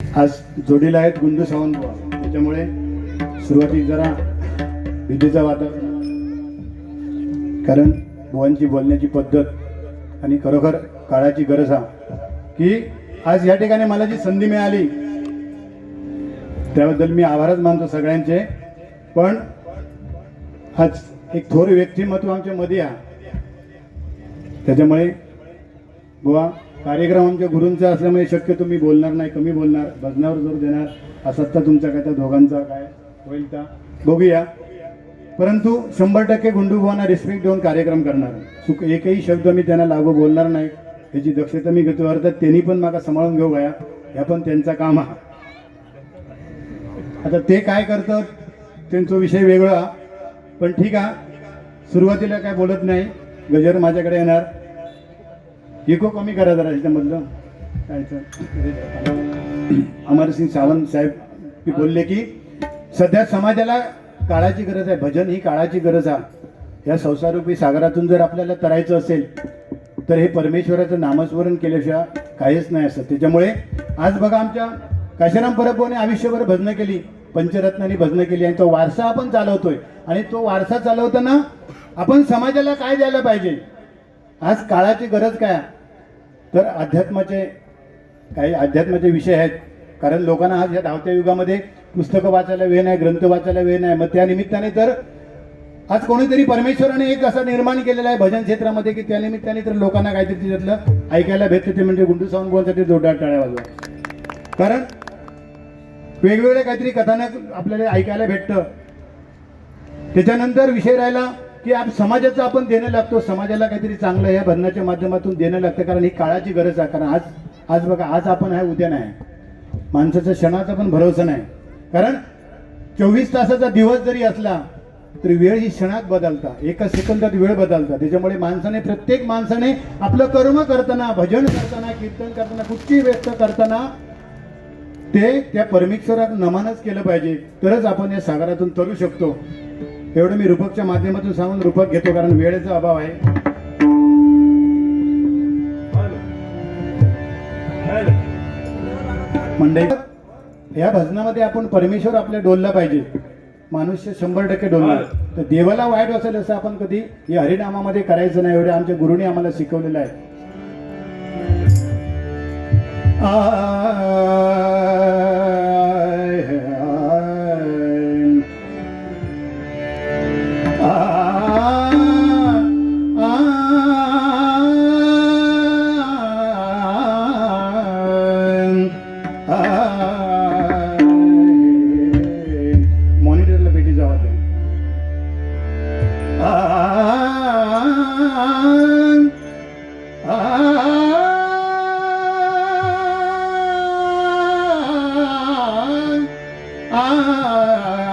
आज जोडीला आहेत गुंडू सावंत त्याच्यामुळे सुरुवातीला जरा विधीचं वातावरण कारण बुवांची बोलण्याची पद्धत आणि खरोखर काळाची गरज हा की आज या ठिकाणी मला जी संधी मिळाली त्याबद्दल मी आभारच मानतो सगळ्यांचे. पण आज एक थोर व्यक्तिमत्व आमच्या मध्ये आहे. त्याच्यामुळे बुवा कार्यक्रम आमच्या गुरूंचा असल्यामुळे शक्यतो मी बोलणार नाही कमी बोलणार. भजनावर जोर देणार. हा सत्ता तुमचा काय त्या दोघांचा काय होईल का बघूया. परंतु शंभर टक्के गुंडूभावांना रिस्पेक्ट देऊन कार्यक्रम करणार सुख एकही शब्द मी त्यांना लागू बोलणार नाही. त्याची दक्षता मी घेतो. अर्थात त्यांनी पण मला सांभाळून घेऊ गया ह्या पण त्यांचा काम हा आता ते काय करतात त्यांचा विषय वेगळा. पण ठीक आहे. सुरुवातीला काय बोलत नाही. गजर माझ्याकडे येणार. इको कमी करा जरा त्याच्यामधलं काय अमरसिंग सावंत साहेब बोलले की सध्या समाजाला काळाची गरज आहे भजन ही काळाची गरज आहे. या संसारूपी सागरातून जर आपल्याला तरायचं असेल तर हे परमेश्वराचं नामस्मरण केल्याशिवाय काहीच नाही असं. त्याच्यामुळे आज बघा आमच्या काशीराम परबोने आयुष्यभर भजनं केली पंचरत्नांनी भजनं केली आणि तो वारसा आपण चालवतोय. आणि तो वारसा चालवताना आपण समाजाला काय द्यायला पाहिजे? आज काळाची गरज काय आहे? तर अध्यात्माचे काही अध्यात्माचे विषय आहेत. कारण लोकांना आज या धावत्या युगामध्ये पुस्तकं वाचायला वेळ नाही ग्रंथ वाचायला वेळ नाही. मग त्या निमित्ताने तर आज कोणीतरी परमेश्वराने एक असं निर्माण केलेलं आहे भजन क्षेत्रामध्ये की त्या निमित्ताने तर लोकांना काहीतरी त्याच्यातलं ऐकायला भेटतं. ते म्हणजे गुंडू सावंत बोलसाठी जोरदार टाळ्या वाजवा. कारण वेगवेगळे काहीतरी कथानक आपल्याला ऐकायला भेटतं. त्याच्यानंतर विषय राहिला की आप समाजाचं आपण देणं लागतो समाजाला काहीतरी चांगलं या भरणाच्या माध्यमातून देणं लागतं कारण ही काळाची गरज आहे. कारण आज आज बघा आज आपण आहे उद्या नाही. माणसाचा क्षणाचा पण भरोसा नाही. कारण चोवीस तासाचा दिवस जरी असला तरी वेळ ही क्षणात बदलता. एका सेकंदात वेळ बदलता. त्याच्यामुळे माणसाने प्रत्येक माणसाने आपलं कर्म करताना भजन करताना कीर्तन करताना कुठची व्यक्त करताना ते त्या परमेश्वरात नमानच केलं पाहिजे. तरच आपण या सागरातून तरू शकतो. एवढं मी रूपकच्या माध्यमातून सांगून रूपक घेतो कारण वेळेचा अभाव आहे. मंडई या भजनामध्ये आपण परमेश्वर आपल्या डोलला पाहिजे. माणूस शंभर टक्के डोलणार तर देवाला वाईट असेल असं आपण कधी या हरिनामामध्ये करायचं नाही एवढे आमच्या गुरुने आम्हाला शिकवलेलं आहे. ah.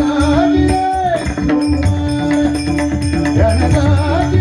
Yanagadi, Yanagadi, Yanagadi, Yanagadi, Yanagadi,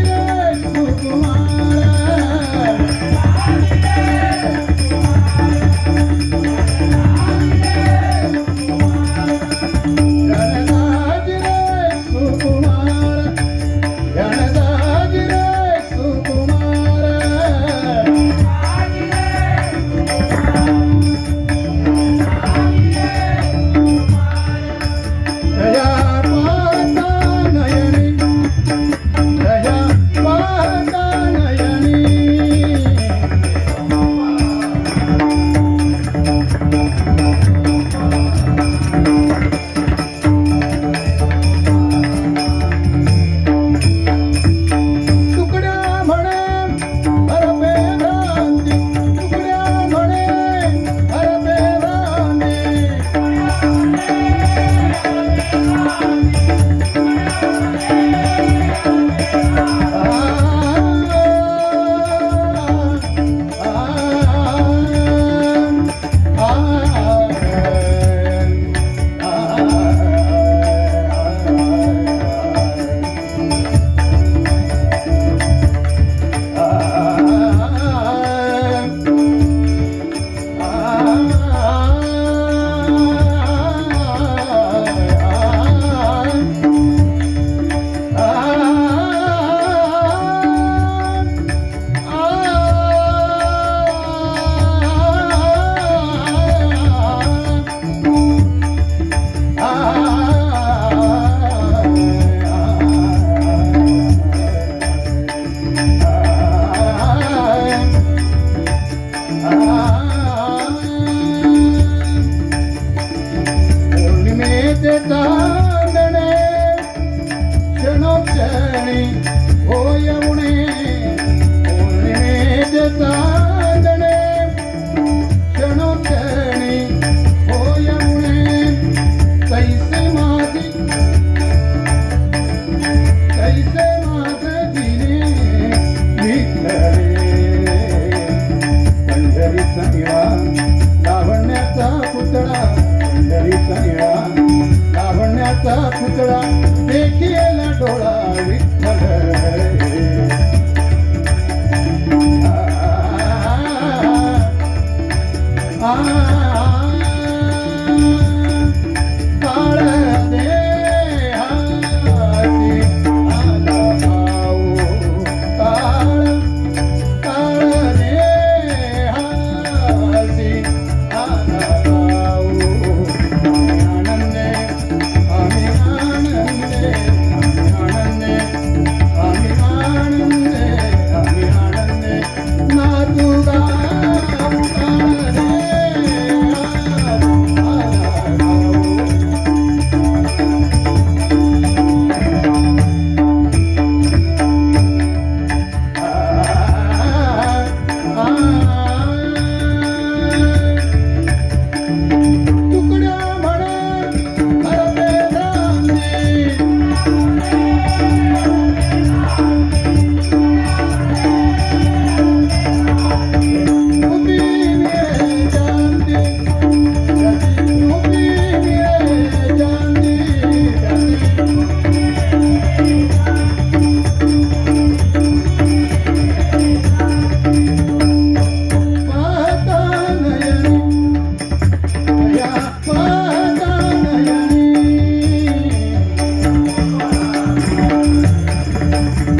क्षणोक्षणी होय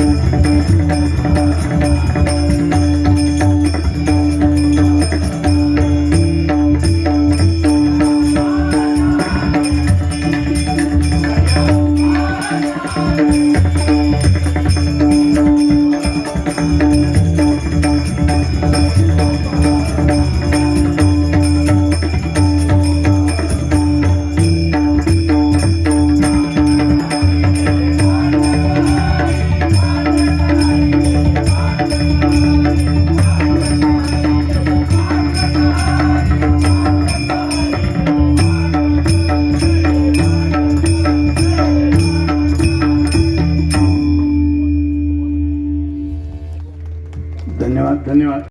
Thank you.